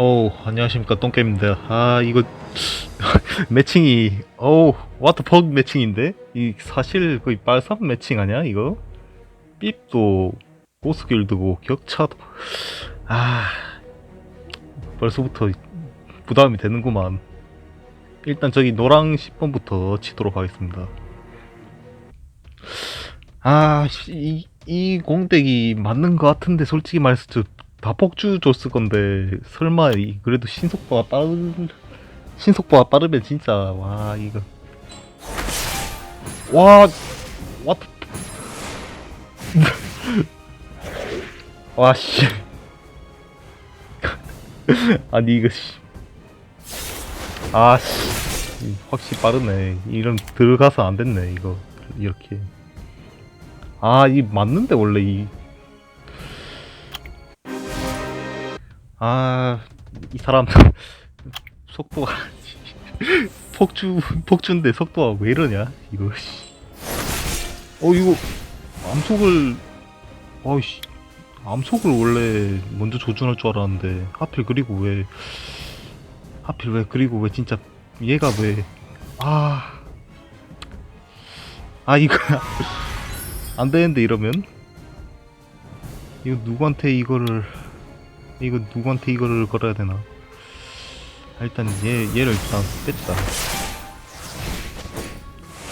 어우 안녕하십니까 똥게임입니다. 아 이거 매칭이 어우 와트퍽 매칭인데? 이 사실 거의 빨삼 매칭 아니야 이거? 삐도 보스길드고 격차도 아 벌써부터 부담이 되는구만. 일단 저기 노랑 10번부터 치도록 하겠습니다. 아 이 이 공백이 맞는 것 같은데 솔직히 말해서 저 다폭주 줬을 건데 설마 이 그래도 신속도가 빠른 신속도가 빠르면 진짜 와 이거. 와 왓. 와씨. 아니 이거 씨. 아씨. 확실히 빠르네. 이런 들어가서 안 됐네 이거. 이렇게. 아 이 맞는데 원래 이 아, 이 사람 속도가 폭주 폭주인데 속도가 왜 이러냐? 이거 씨. 어 이거 암속을 어이씨 암속을 원래 먼저 조준할 줄 알았는데 하필 그리고 왜 하필 왜 그리고 왜 진짜 얘가 왜 아. 아 이거 안 되는데 이러면 이거 누구한테 이거를 이거 누구한테 이거를 걸어야 되나? 아, 일단 얘 얘를 일단 뺐다.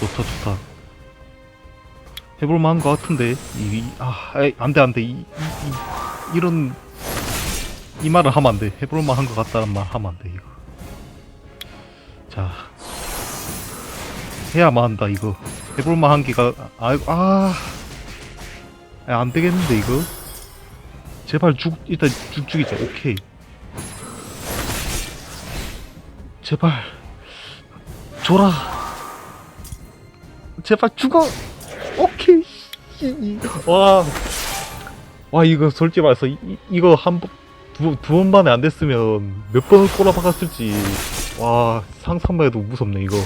좋다 좋다. 해볼만한 것 같은데 이, 이- 아 아이, 안돼 안돼 이, 이, 이, 이런 이 말을 하면 안돼 해볼만한 것 같다는 말 하면 안돼 이거. 자 해야만 한다 이거 해볼만한 게가 아이고 아. 아, 안 되겠는데 이거. 제발 죽 일단 죽 죽이자. 오케이. 제발. 줘라. 제발 죽어. 오케이. 와와. 와, 이거 솔직히 말해서 이, 이- 이거 한번두두 번 만에 안 됐으면 몇 번을 꼬라박았을지. 와 상상만 해도 무섭네 이거.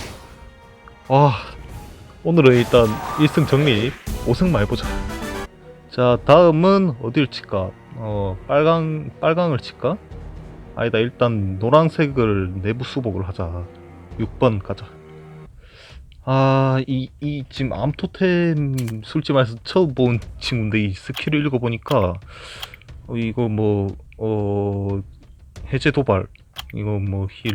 와. 오늘은 일단 1승 정리. 5승만 해보자. 자 다음은 어디를 칠까 어 빨강 빨강을 칠까? 아니다 일단 노란색을 내부 수복을 하자. 6번 가자. 아이 이 지금 암토템 솔직히 말해서 처음 본 친구인데 이 스킬을 읽어보니까 어, 이거 뭐 어 해제 도발 이거 뭐힐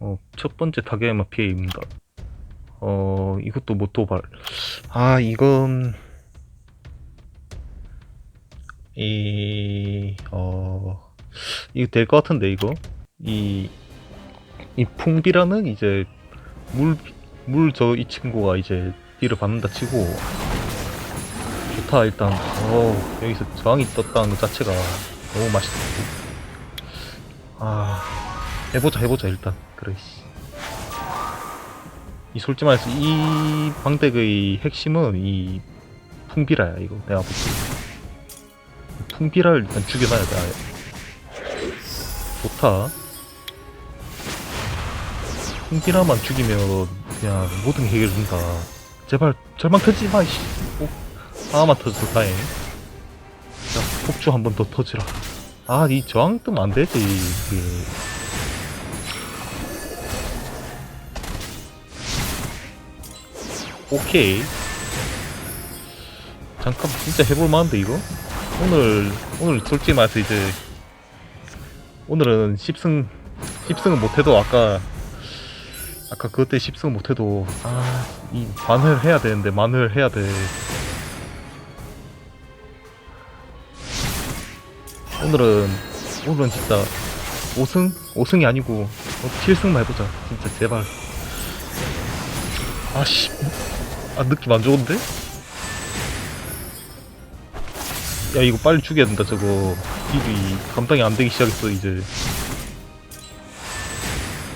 어 첫 번째 타겟만 피해 입는다. 어 이것도 뭐 도발. 아 이건 이, 어, 이거 될 것 같은데, 이거? 이, 이 풍비라는 이제, 물, 물 저 이 친구가 이제 딜을 받는다 치고, 좋다, 일단. 어 여기서 저항이 떴다는 것 자체가 너무 맛있다. 아, 해보자, 해보자, 일단. 그래, 씨. 이 솔직히 말해서 이 방덱의 핵심은 이 풍비라야, 이거. 내가 볼 때. 풍비를 일단 죽여놔야 돼. 좋다. 풍비라만 죽이면 그냥 모든 게 해결된다. 제발 절망 터지지 마. 씨. 오, 하나만 터져서 다행. 자, 폭주 한 번 더 터지라. 아, 이 저항 뜨면 안 되지. 이게. 오케이. 잠깐 진짜 해볼 만한데 이거? 오늘 오늘 솔직히 말해서 이제 오늘은 10승 10승은 못해도 아까 아까 그때 10승 못해도 아이 만회를 해야 되는데 만회를 해야 돼. 오늘은 오늘은 진짜 5승? 5승이 아니고 7승만 해보자. 진짜 제발. 아씨. 아 느낌 안 좋은데? 야 이거 빨리 죽여야 된다 저거. 딜이 감당이 안 되기 시작했어 이제.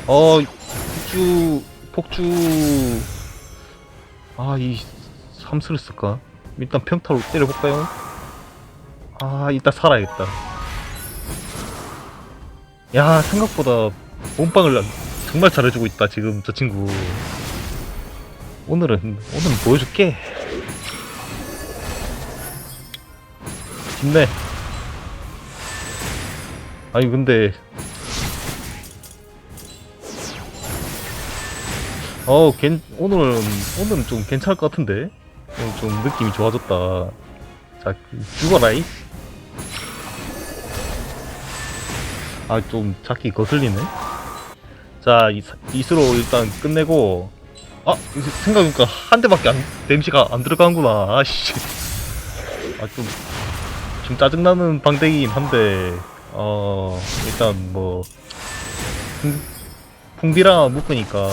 어 폭주 폭주. 아 이 삼수를 쓸까? 일단 평타로 때려볼까요? 아 이따 살아야겠다. 야 생각보다 몸빵을 정말 잘해주고 있다 지금 저 친구. 오늘은 오늘은 보여줄게 힘내 아니 근데 어, 괜, 오늘은, 오늘은 좀 괜찮을 것 같은데? 오늘 좀 느낌이 좋아졌다. 자, 죽어라, 이. 아, 좀 자기 거슬리네. 자, 이, 이스로 일단 끝내고, 아, 생각해보니까 한 대밖에 안, 데미지가 안 들어가는구나. 아씨. 아, 좀, 좀 짜증나는 방댕이긴 한데, 어, 일단 뭐, 풍, 풍비랑 묶으니까,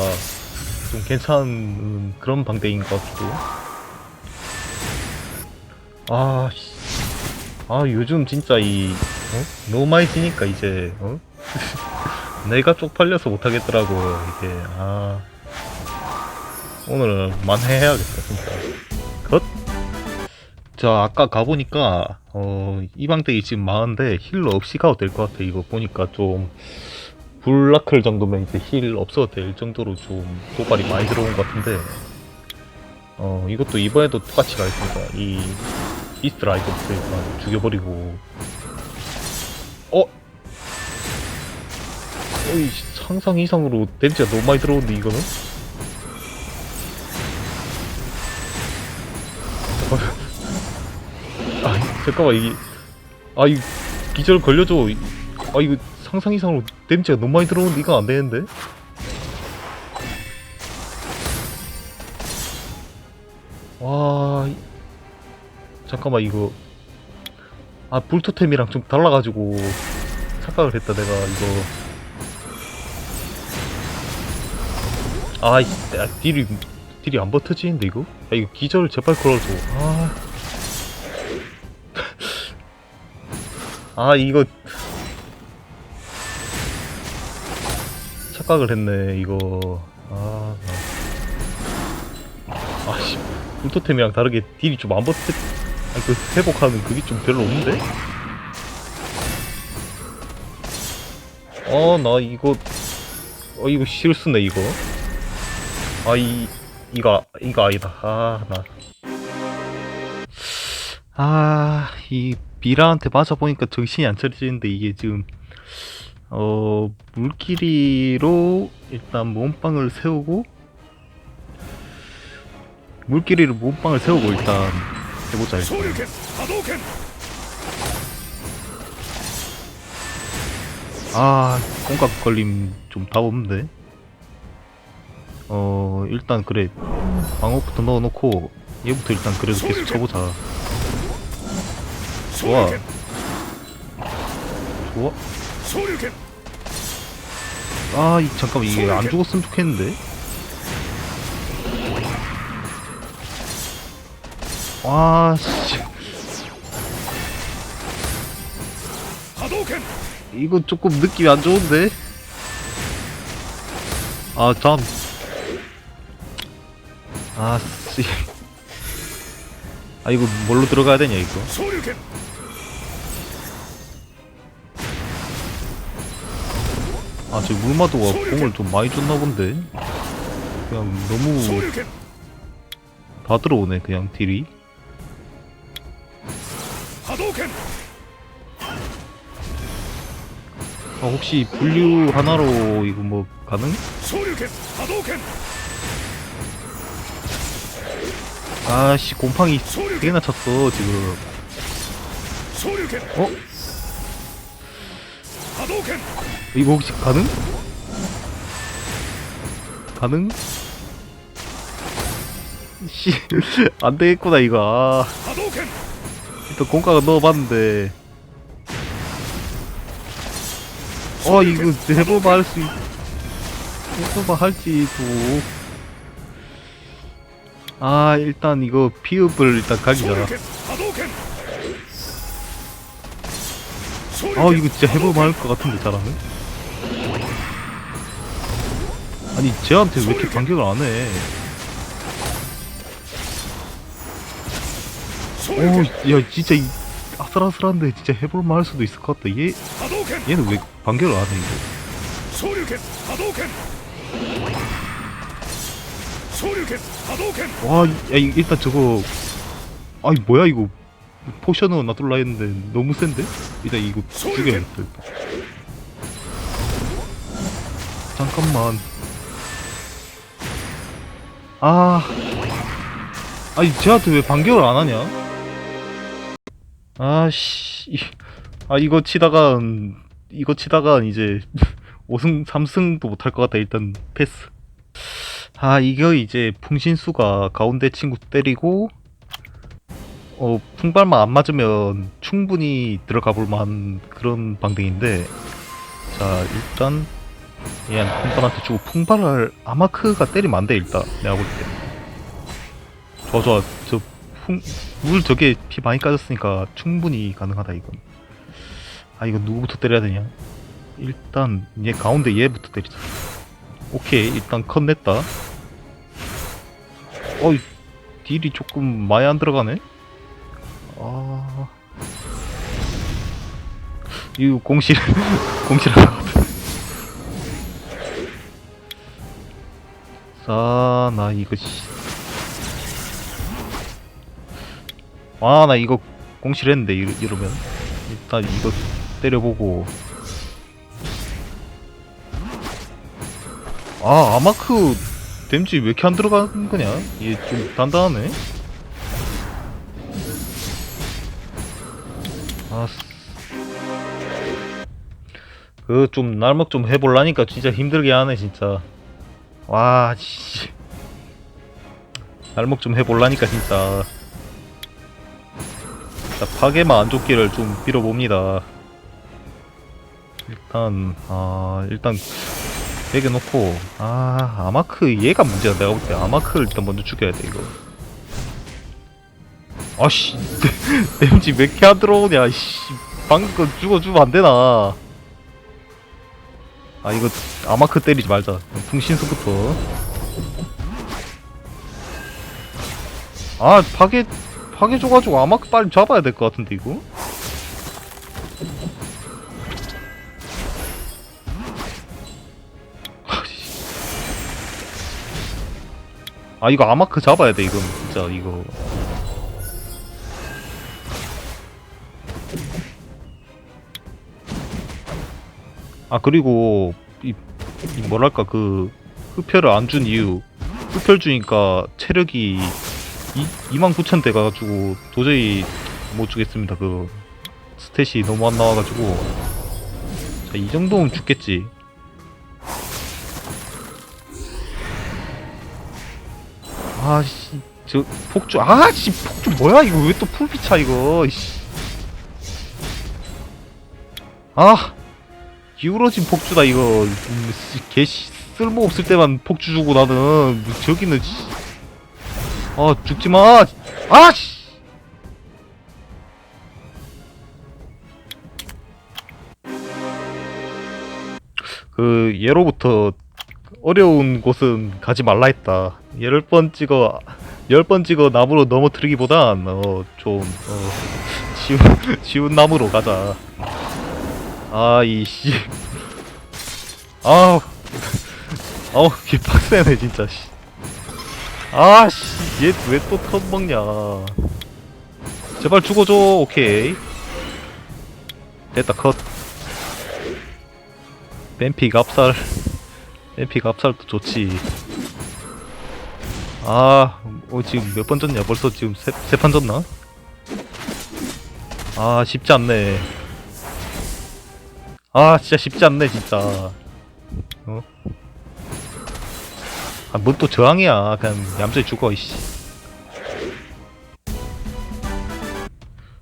좀 괜찮은 그런 방댕인 것 같고. 아, 씨. 아, 요즘 진짜 이, 어? 너무 많이 뛰니까 이제, 어? 내가 쪽팔려서 못하겠더라고, 이게, 아. 오늘은 만회해야겠다, 진짜. 컷? 자, 아까 가보니까, 어, 이 방댕이 지금 많은데 힐러 없이 가도 될 것 같아. 이거 보니까 좀, 블라클 정도면 이제 힐 없어도 될 정도로 좀 도발이 많이 들어온 것 같은데 어 이것도 이번에도 똑같이 가겠습니다 이 이스트 라이더스가 죽여버리고 어? 어이 상상 이상으로 데미지가 너무 많이 들어오는데 이거는? 잠깐만 이게 아이 기절 걸려줘 이- 아 이거 상상 이상으로 데미지가 너무 많이 들어오는데 이건 안 되는데? 와 이- 잠깐만 이거 아 불토템이랑 좀 달라가지고 착각을 했다 내가 이거 아이 아, 딜이 딜이 안 버텨지는데 이거? 아 이거 기절 제발 걸어줘 아 아 이거. 착각을 했네 이거. 아 나. 아씨. 불토템이랑 다르게 딜이 좀 안 버텨 아니 그 회복하는 그게 좀 별로 없는데? 어 나 이거 어 이거 실수네 이거. 아 이 이거 이거 아니다. 아나. 아, 이 비라한테 맞아보니까 정신이 안 차려지는데 이게 지금 어 물길이로 일단 몸빵을 세우고 물길이로 몸빵을 세우고 일단 해보자 일단. 아 공각 걸림 좀 답 없는데. 어 일단 그래. 방어부터 넣어놓고 얘부터 일단 그래도 계속 쳐보자. 좋아. 좋아? 아 이, 잠깐만 이게 안 죽었으면 좋겠는데? 와씨. 이거 조금 느낌이 안 좋은데? 아참 아씨. 아 이거 뭘로 들어가야 되냐 이거? 아, 저 물마도가 공을 좀 많이 줬나 본데. 그냥 너무 다 들어오네, 그냥 딜이. 아, 혹시 분류 하나로 이거 뭐 가능? 아씨 곰팡이 되게나 쳤어 지금 어? 이거 혹시 가능? 가능? 씨, 안 되겠구나, 이거. 아. 일단 공과가 넣어봤는데. 어, 이거 대보바 할 수, 있... 대보바 할지도. 아, 일단 이거 피읍을 일단 각이잖아. 아 이거 진짜 해볼만 할것 같은데 잘하면? 아니 쟤한테 왜 이렇게 반격을 안 해? 어, 오야 진짜 이 아슬아슬한데 진짜 해볼만 할 수도 있을 것 같다 얘 얘는 왜 반격을 안 해? 이거? 와 야, 일단 저거 아이 뭐야 이거 포션은 놔둘라 했는데, 너무 센데? 일단 이거 죽여야겠다. 잠깐만. 아. 아니, 쟤한테 왜 반격을 안 하냐? 아씨. 아, 이거 치다가, 음, 이거 치다가 이제 5승, 3승도 못할 것 같다. 일단 패스. 아, 이거 이제 풍신수가 가운데 친구 때리고, 어, 풍발만 안 맞으면 충분히 들어가 볼 만한 그런 방댕인데, 자, 일단, 얘 풍발한테 주고, 풍발을 아마크가 때리면 안 돼, 일단. 내가 볼 때. 좋아, 좋아. 저, 풍, 물 저게 피 많이 까졌으니까 충분히 가능하다, 이건. 아, 이거 누구부터 때려야 되냐? 일단, 얘 가운데 얘부터 때리자. 오케이, 일단 컷 냈다. 어이, 딜이 조금 많이 안 들어가네? 아. 이거 공실, 것 같아. 자, 나 이거, 씨. 아, 나 이거 공실했는데, 이러, 이러면. 일단 이거 때려보고. 아, 아마크 댐지 왜 이렇게 안 들어가는 거냐? 얘 좀 단단하네? 아, 그좀 날먹 좀 해볼라니까 진짜 힘들게 하네 진짜. 와, 씨. 날먹 좀 해볼라니까 진짜. 자, 파괴만 안 좋기를 좀 빌어봅니다. 일단, 아, 일단, 매겨놓고, 아, 아마크 얘가 문제야. 내가 볼 때 아마크를 일단 먼저 죽여야 돼, 이거. 아씨, 댐지 왜 이렇게 안 들어오냐, 씨. 방금 거 죽어주면 안 되나. 아, 이거 아마크 때리지 말자. 풍신수부터. 아, 파괴, 파괴 줘가지고 아마크 빨리 잡아야 될 것 같은데, 이거? 아씨. 아, 이거 아마크 잡아야 돼, 이건. 진짜, 이거. 아 그리고 이, 이 뭐랄까 그 흡혈을 안 준 이유. 흡혈 주니까 체력이 2만9천 대 가가지고 도저히 못 주겠습니다. 그 스탯이 너무 안 나와가지고. 자 이 정도면 죽겠지. 아씨. 저 폭주 아씨 폭주 뭐야 이거? 왜 또 풀피차 이거? 씨. 아 기울어진 폭주다 이거 음, 씨, 개 씨, 쓸모 없을 때만 폭주 주고 나는 뭐 저기는 씨. 아 죽지 마. 아 씨. 그 예로부터 어려운 곳은 가지 말라 했다. 열 번 찍어 열 번 찍어 나무로 넘어뜨리기보단 어좀 어, 쉬운 쉬운 나무로 가자. 아, 이, 씨. 아우. 아우, 개빡세네, 진짜, 씨. 아, 씨. 얘 왜 또 턴 먹냐. 제발 죽어줘. 오케이. 됐다, 컷. 뱀픽 압살. 뱀픽 압살도 좋지. 아, 어, 지금 몇 번 졌냐? 벌써 지금 세, 세 판 졌나? 아, 쉽지 않네. 아 진짜 쉽지 않네 진짜. 어? 아뭔 또 저항이야. 그냥 얌전히 죽어 이씨.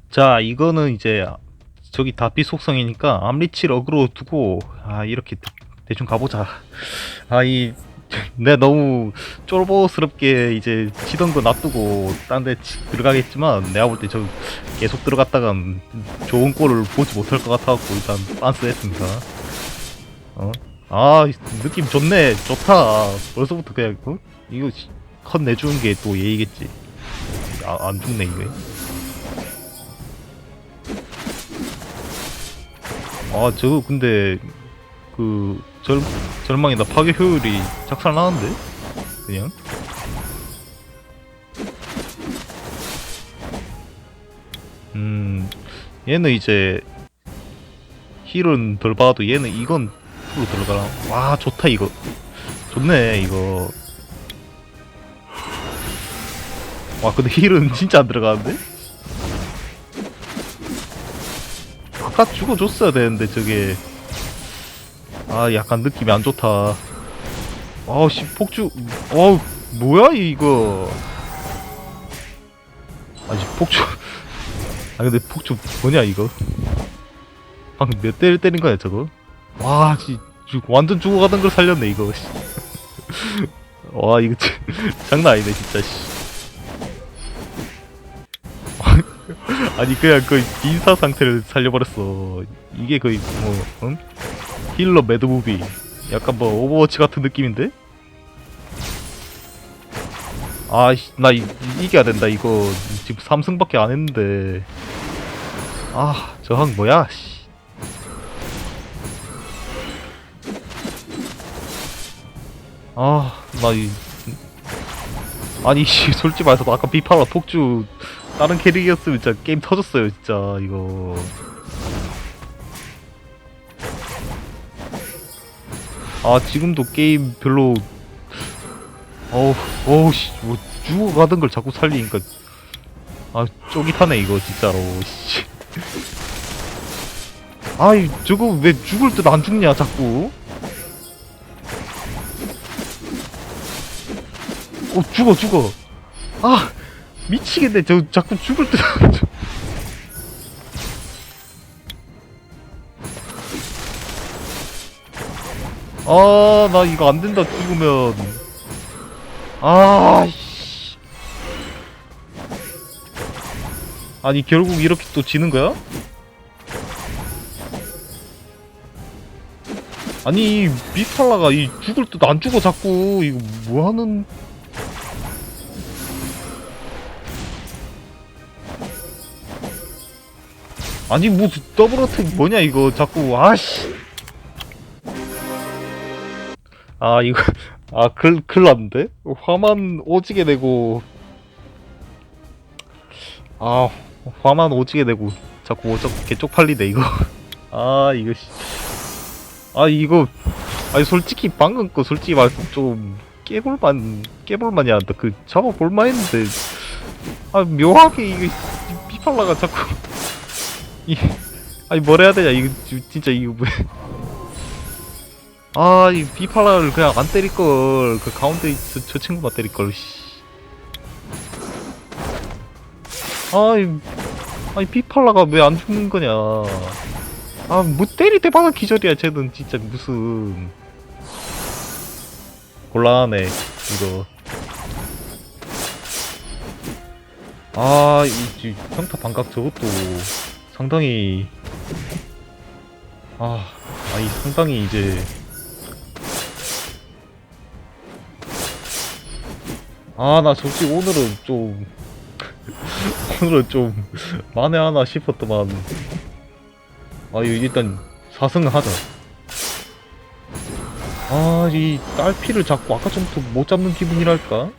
자 이거는 이제 저기 다 비 속성이니까 암리치를 어그로 두고 아 이렇게 대- 대충 가보자. 아이 내 너무 쫄보스럽게 이제 치던 거 놔두고 딴 데 들어가겠지만 내가 볼 때 저 계속 들어갔다간 좋은 꼴을 보지 못할 것 같아갖고 일단 빤스 했습니다. 어? 아 느낌 좋네. 좋다. 벌써부터 그냥 어? 이거 씨, 컷 내주는 게 또 예의겠지. 아, 안 죽네 이게. 아 저거 근데 그 절, 절망이다. 파괴 효율이 작살 나는데? 그냥? 음 얘는 이제 힐은 덜 봐도 얘는 이건 풀로 들어가라. 와 좋다 이거. 좋네 이거. 와 근데 힐은 진짜 안 들어가는데? 아까 죽어줬어야 되는데 저게 아 약간 느낌이 안 좋다 아우 씨 폭주 어우 뭐야 이거 아니 폭주 아 근데 폭주 뭐냐 이거 방금 몇 대를 때린 거야 저거 와 씨, 죽- 완전 죽어가던 걸 살렸네 이거 씨. 와 이거 진- 장난 아니네 진짜 씨. 아니 그냥 거의 인사 상태를 살려버렸어 이게 거의 뭐 응? 힐러 매드무비 약간 뭐 오버워치 같은 느낌인데? 아씨 나 이, 이겨야 된다 이거 지금 3승밖에 안 했는데 아 저항 뭐야 씨. 아나 이 아니 씨 솔직히 말해서 아까 비파라 폭주 다른 캐릭이었으면 진짜 게임 터졌어요 진짜 이거 아 지금도 게임 별로 어우 어우 씨뭐 죽어가던 걸 자꾸 살리니까. 아 쫄깃하네 이거 진짜로 씨. 아이 저거 왜 죽을 듯 안 죽냐 자꾸. 어 죽어 죽어. 아 미치겠네. 저 자꾸 죽을 듯 아, 나 이거 안 된다, 죽으면. 아, 씨. 아니, 결국 이렇게 또 지는 거야? 아니, 이 미탈라가 이 죽을 듯 안 죽어, 자꾸. 이거 뭐 하는. 아니, 뭐, 더블 어택 뭐냐, 이거. 자꾸, 아씨. 아 이거 아 글, 글 났는데? 화만 오지게 내고. 아 화만 오지게 내고. 자꾸 오적 개쪽 팔리네 이거. 아 이거 씨. 아 이거 아니 솔직히 방금 거 솔직히 말해서 좀 깨볼만 깨볼만이 한다. 그 잡아볼만 했는데. 아 묘하게 이거 피팔라가 자꾸. 이 아니 뭘 해야 되냐? 이거 진짜 이거 왜 아, 이 비팔라를 그냥 안 때릴 걸. 그 가운데 있, 저 친구만 때릴 걸. 씨. 아, 이, 아니 비팔라가 왜 안 죽는 거냐. 아, 뭐 때릴 때마다 기절이야. 쟤는 진짜 무슨 곤란하네. 이거. 아, 이, 이 평타 반각 저것도 상당히 아, 아니 상당히 이제 아, 나 솔직히 오늘은 좀, 오늘은 좀, 만회하나 싶었더만. 아, 이거 일단, 4승 하자. 아, 이 딸피를 자꾸 아까 전부터 못 잡는 기분이랄까?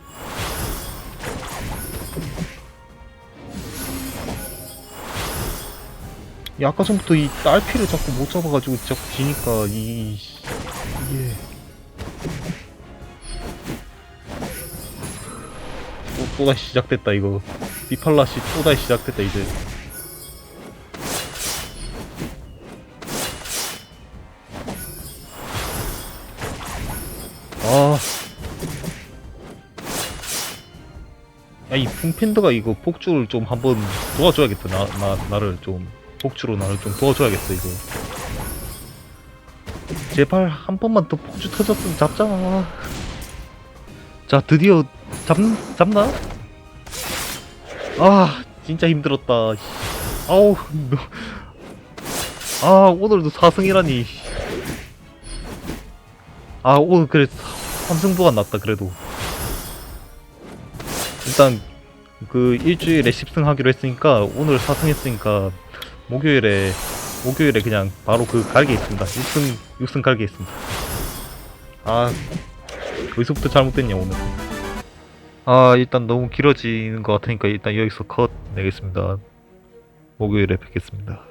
이 아까 전부터 이 딸피를 자꾸 못 잡아가지고 자꾸 지니까, 이, 또, 또다시 시작됐다 이거 비팔라시 또다시 시작됐다 이제 아. 야, 이 풍팬더가 이거 폭주를 좀 한번 도와줘야겠다. 나, 나, 나를 좀, 폭주로 나를 좀 도와줘야겠어, 이거. 제발 한 번만 더 폭주 터졌으면 잡잖아. 자, 드디어 잡, 잡나? 아, 진짜 힘들었다. 아우, 너. 아, 오늘도 4승이라니. 아, 오늘 그래, 3승부가 났다, 그래도. 일단, 그, 일주일에 10승 하기로 했으니까, 오늘 4승 했으니까, 목요일에, 목요일에 그냥 바로 그 갈게 있습니다. 6승, 6승 갈게 있습니다. 아, 여기서부터 잘못됐냐, 오늘. 아 일단 너무 길어지는 것 같으니까 일단 여기서 컷 내겠습니다. 목요일에 뵙겠습니다